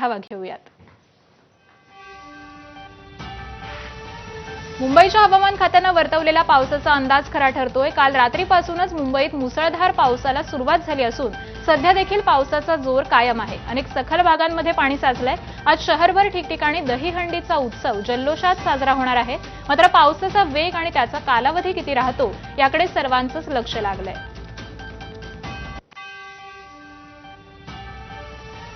आढावा घेऊयात. मुंबईच्या हवामान खात्यानं वर्तवलेला पावसाचा अंदाज खरा ठरतोय. काल रात्रीपासूनच मुंबईत मुसळधार पावसाला सुरुवात झाली असून सध्या देखील पावसाचा जोर कायम आहे. अनेक सखल भागांमध्ये पाणी साचलंय. आज शहरभर ठिकठिकाणी दहीहंडीचा उत्सव जल्लोषात साजरा होणार आहे. मात्र पावसाचा वेग आणि त्याचा कालावधी किती राहतो याकडे सर्वांचंच लक्ष लागलंय.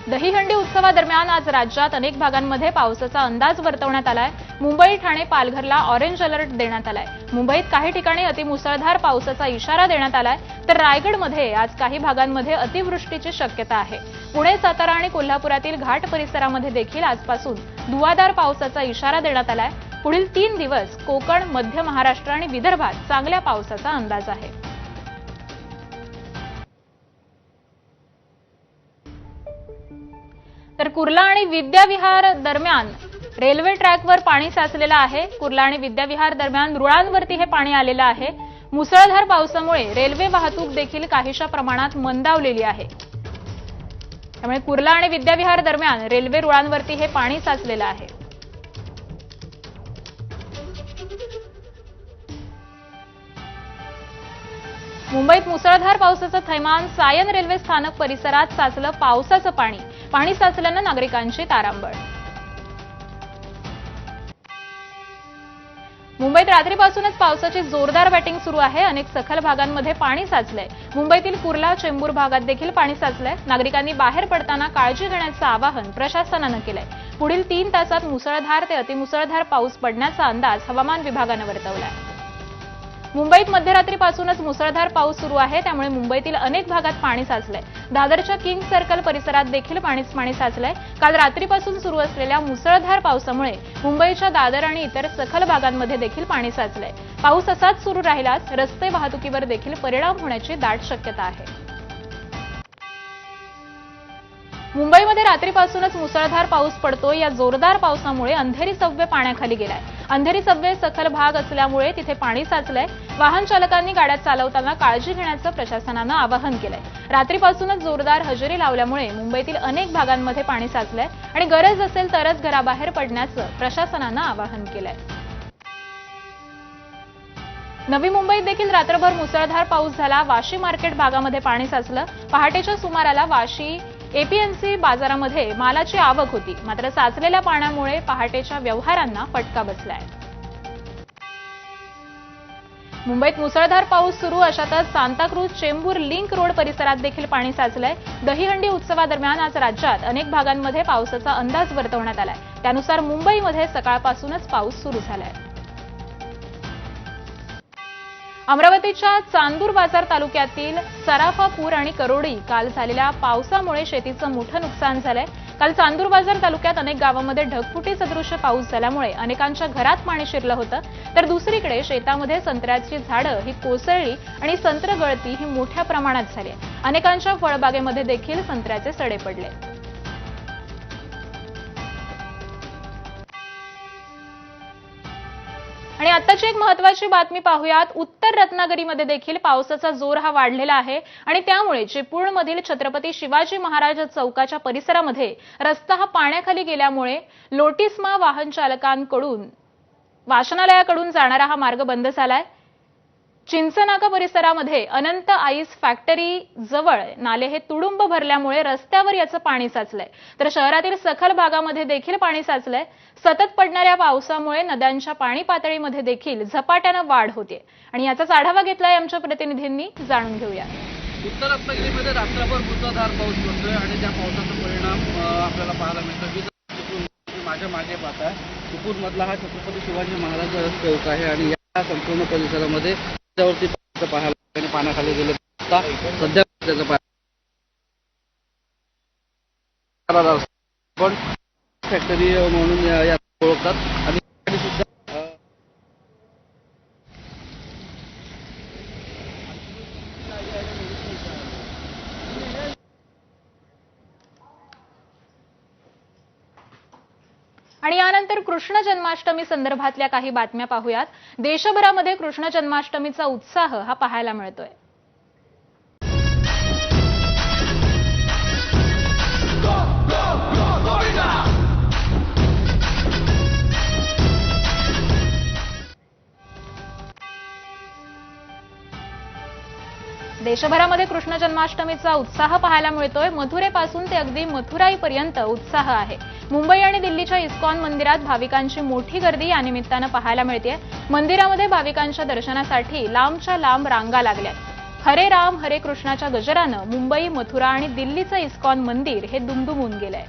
दहीहंडी उत्सवादरम्यान आज राज्यात अनेक भागांमध्ये पावसाचा अंदाज वर्तवण्यात आलाय. मुंबई ठाणे पालघरला ऑरेंज अलर्ट देण्यात आलाय. मुंबईत काही ठिकाणी अतिमुसळधार पावसाचा इशारा देण्यात आलाय. तर रायगडमध्ये आज काही भागांमध्ये अतिवृष्टीची शक्यता आहे. पुणे सातारा आणि कोल्हापुरातील घाट परिसरामध्ये देखील आजपासून धुवाधार पावसाचा इशारा देण्यात आलाय. पुढील तीन दिवस कोकण मध्य महाराष्ट्र आणि विदर्भात चांगल्या पावसाचा अंदाज आहे. तर कुर्ला आणि विद्याविहार दरम्यान रेल्वे ट्रॅकवर पाणी साचलेलं आहे. कुर्ला आणि विद्याविहार दरम्यान रुळांवरती हे पाणी आलेलं आहे. मुसळधार पावसामुळे रेल्वे वाहतूक देखील काहीशा प्रमाणात मंदावलेली आहे. त्यामुळे कुर्ला आणि विद्याविहार दरम्यान रेल्वे रुळांवरती हे पाणी साचलेलं आहे. मुंबईत मुसळधार पावसाचं थैमान सायन रेल्वे स्थानक परिसरात साचलं पावसाचं पाणी. पाणी साचल्यानं नागरिकांची तारांबळ. मुंबईत रात्रीपासूनच पावसाची जोरदार बॅटिंग सुरू आहे. अनेक सखल भागांमध्ये पाणी साचलंय. मुंबईतील कुर्ला चेंबूर भागात देखील पाणी साचलंय. नागरिकांनी बाहेर पडताना काळजी घेण्याचं आवाहन प्रशासनानं केलंय. पुढील तीन तासात मुसळधार ते अतिमुसळधार पाऊस पडण्याचा अंदाज हवामान विभागानं वर्तवलाय. मुंबईत मध्यरात्रीपासूनच मुसळधार पाऊस सुरू आहे. त्यामुळे मुंबईतील अनेक भागात पाणी साचलंय. दादरच्या किंग सर्कल परिसरात देखील पाणीच पाणी साचलंय. काल रात्रीपासून सुरू असलेल्या मुसळधार पावसामुळे मुंबईच्या दादर आणि इतर सखल भागांमध्ये देखील पाणी साचलंय. पाऊस असाच सुरू राहिलाच रस्ते वाहतुकीवर देखील परिणाम होण्याची दाट शक्यता आहे. मुंबईमध्ये रात्रीपासूनच मुसळधार पाऊस पडतोय. या जोरदार पावसामुळे अंधेरी सबवे पाण्याखाली गेलाय. अंधेरी सबवे सखल भाग असल्यामुळे तिथे पाणी साचलंय. वाहन चालकांनी गाड्या चालवताना काळजी घेण्याचं प्रशासनानं आवाहन केलंय. रात्रीपासूनच जोरदार हजेरी लावल्यामुळे मुंबईतील अनेक भागांमध्ये पाणी साचलंय आणि गरज असेल तरच घराबाहेर पडण्याचं प्रशासनानं आवाहन केलंय. नवी मुंबईत देखील रात्रभर मुसळधार पाऊस झाला. वाशी मार्केट भागामध्ये पाणी साचलं. पहाटेच्या सुमाराला वाशी एपीएमसी बाजारामध्ये मालाची आवक होती मात्र साचलेल्या पाण्यामुळे पहाटेच्या व्यवहारांना फटका बसलाय. मुंबईत मुसळधार पाऊस सुरू अशातच सांताक्रूज चेंबूर लिंक रोड परिसरात देखील पाणी साचलंय. दहीहंडी उत्सवादरम्यान आज राज्यात अनेक भागांमध्ये पावसाचा अंदाज वर्तवण्यात आलाय. त्यानुसार मुंबईमध्ये सकाळपासूनच पाऊस सुरू झालाय. अमरावतीच्या चांदूर बाजार तालुक्यातील सराफापूर आणि करोडी काल झालेल्या पावसामुळे शेतीचं मोठं नुकसान झालंय. काल चांदूर बाजार तालुक्यात अनेक गावांमध्ये ढगफुटी सदृश्य पाऊस झाल्यामुळे अनेकांच्या घरात पाणी शिरलं होतं. तर दुसरीकडे शेतामध्ये संत्र्याची झाडं ही कोसळली आणि संत्र गळती ही मोठ्या प्रमाणात झाली आहे. अनेकांच्या फळबागेमध्ये देखील संत्र्याचे सडे पडले. आणि आताची एक महत्वाची बातमी पाहूयात. उत्तर रत्नागिरीमध्ये देखील पावसाचा जोर हा वाढलेला आहे आणि त्यामुळे चिपळूणमधील छत्रपती शिवाजी महाराज चौकाच्या परिसरामध्ये रस्ता हा पाण्याखाली गेल्यामुळे लोटिस्मा वाहन चालकांकडून वाचनालयाकडून जाणारा हा मार्ग बंद झालाय. चिंचनाका परिसरामध्ये अनंत आईस फॅक्टरी जवळ नाले हे तुडुंब भरल्यामुळे रस्त्यावर याचं पाणी साचलंय. तर शहरातील सखल भागामध्ये देखील पाणी साचलंय. सतत पडणाऱ्या पावसामुळे नद्यांच्या पाणी पातळीमध्ये देखील झपाट्यानं वाढ होते आणि याचाच आढावा घेतलाय आमच्या प्रतिनिधींनी. जाणून घेऊया. उत्तर रत्नागिरीमध्ये रात्रभर मुसळधार पाऊस पडतोय आणि त्या पावसाचा परिणाम अ, आपल्याला पाहायला मिळतो मी तुम्ही माझ्या मागे पाहता चिपळूण हा छत्रपती शिवाजी महाराज चौक आहे आणि या संपूर्ण परिसरामध्ये त्यावरती पाहायला पाण्याखाली गेले. सध्या त्याचं पण फॅक्टरी म्हणून या ओळखतात. आणि यानंतर कृष्ण जन्माष्टमी संदर्भातल्या काही बातम्या पाहूयात. देशभरामध्ये कृष्ण जन्माष्टमीचा उत्साह हा पाहायला मिळतोय. देशभरामध्ये कृष्ण जन्माष्टमीचा उत्साह पाहायला मिळतोय. मथुरेपासून ते अगदी मथुराईपर्यंत उत्साह आहे. मुंबई आणि दिल्लीच्या इस्कॉन मंदिरात भाविकांची मोठी गर्दी या निमित्तानं पाहायला मिळते मंदिरामध्ये भाविकांच्या दर्शनासाठी लांबच्या लांब रांगा लागल्या हरे राम हरे कृष्णाच्या गजरानं मुंबई मथुरा आणि दिल्लीचं इस्कॉन मंदिर हे दुमदुमून गेलंय.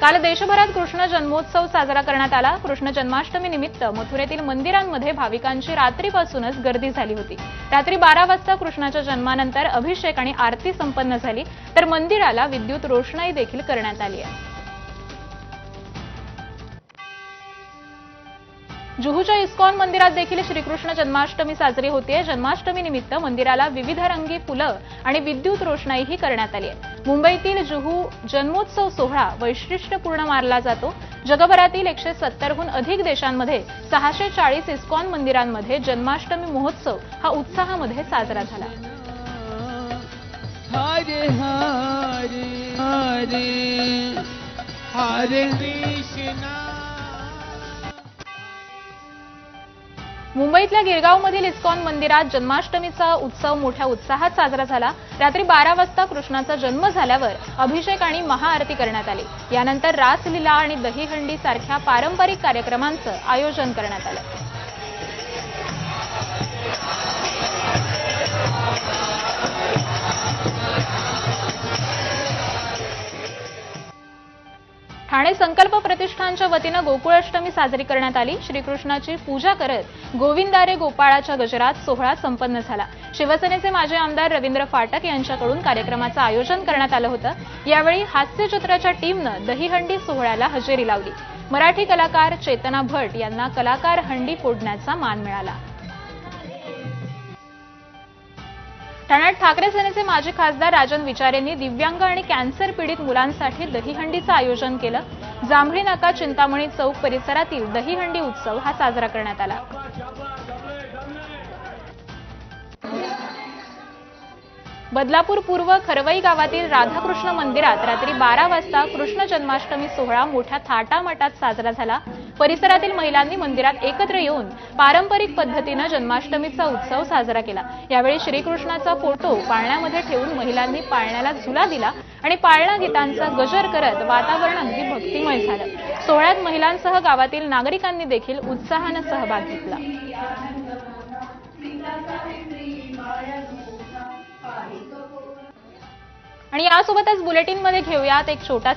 काल देशभरात कृष्ण जन्मोत्सव साजरा करण्यात आला. कृष्ण जन्माष्टमी निमित्त मथुरेतील मंदिरांमध्ये भाविकांची रात्रीपासूनच गर्दी झाली होती. रात्री बारा वाजता कृष्णाच्या जन्मानंतर अभिषेक आणि आरती संपन्न झाली. तर मंदिराला विद्युत रोषणाई देखील करण्यात आली आहे. जुहूच्या इस्कॉन मंदिरात देखील श्रीकृष्ण जन्माष्टमी साजरी होतीये जन्माष्टमी निमित्त मंदिराला विविध रंगी फुलं आणि विद्युत रोषणाईही करण्यात आली आहे. मुंबईतील जुहू जन्मोत्सव सोहळा वैशिष्ट्यपूर्ण मानला जातो. जगभरातील एकशे सत्तरहून अधिक देशांमध्ये सहाशे चाळीस इस्कॉन मंदिरांमध्ये जन्माष्टमी महोत्सव हा उत्साहामध्ये साजरा झाला. हरे हरे हरे मुंबईतल्या गिरगावमधील इस्कॉन मंदिरात जन्माष्टमीचा उत्सव मोठ्या उत्साहात साजरा झाला. रात्री बारा वाजता कृष्णाचा जन्म झाल्यावर अभिषेक आणि महाआरती करण्यात आली. यानंतर रासलीला आणि दहीहंडी सारख्या पारंपरिक कार्यक्रमांचं आयोजन करण्यात आलं. ठाणे संकल्प प्रतिष्ठानच्या वतीनं गोकुळाष्टमी साजरी करण्यात आली. श्रीकृष्णाची पूजा करत गोविंदारे गोपाळाच्या गजरात सोहळा संपन्न झाला. शिवसेनेचे माजी आमदार रवींद्र फाटक यांच्याकडून कार्यक्रमाचं आयोजन करण्यात आलं होतं. यावेळी हास्यचित्राच्या टीमनं दहीहंडी सोहळ्याला हजेरी लावली. मराठी कलाकार चेतना भट यांना कलाकार हंडी फोडण्याचा मान मिळाला. ठाण्यात ठाकरे सेनेचे माजी खासदार राजन विचारेंनी दिव्यांग आणि कॅन्सर पीडित मुलांसाठी दहीहंडीचं आयोजन केलं. जांभळी नाका चिंतामणी चौक परिसरातील दहीहंडी उत्सव हा साजरा करण्यात आला. बदलापूर पूर्व खरवई गावातील राधाकृष्ण मंदिरात रात्री बारा वाजता कृष्ण जन्माष्टमी सोहळा मोठ्या थाटामाटात साजरा झाला. परिसरातील महिलांनी मंदिरात एकत्र येऊन पारंपरिक पद्धतीनं जन्माष्टमीचा उत्सव साजरा केला. यावेळी श्रीकृष्णाचा फोटो पाळण्यामध्ये ठेवून महिलांनी पाळण्याला झुला दिला आणि पाळणा गीतांचा गजर करत वातावरण अगदी भक्तिमय झालं. सोहळ्यात महिलांसह गावातील नागरिकांनी देखील उत्साहानं सहभाग घेतला. आणि यासोबतच बुलेटिनमध्ये घेऊयात एक छोटा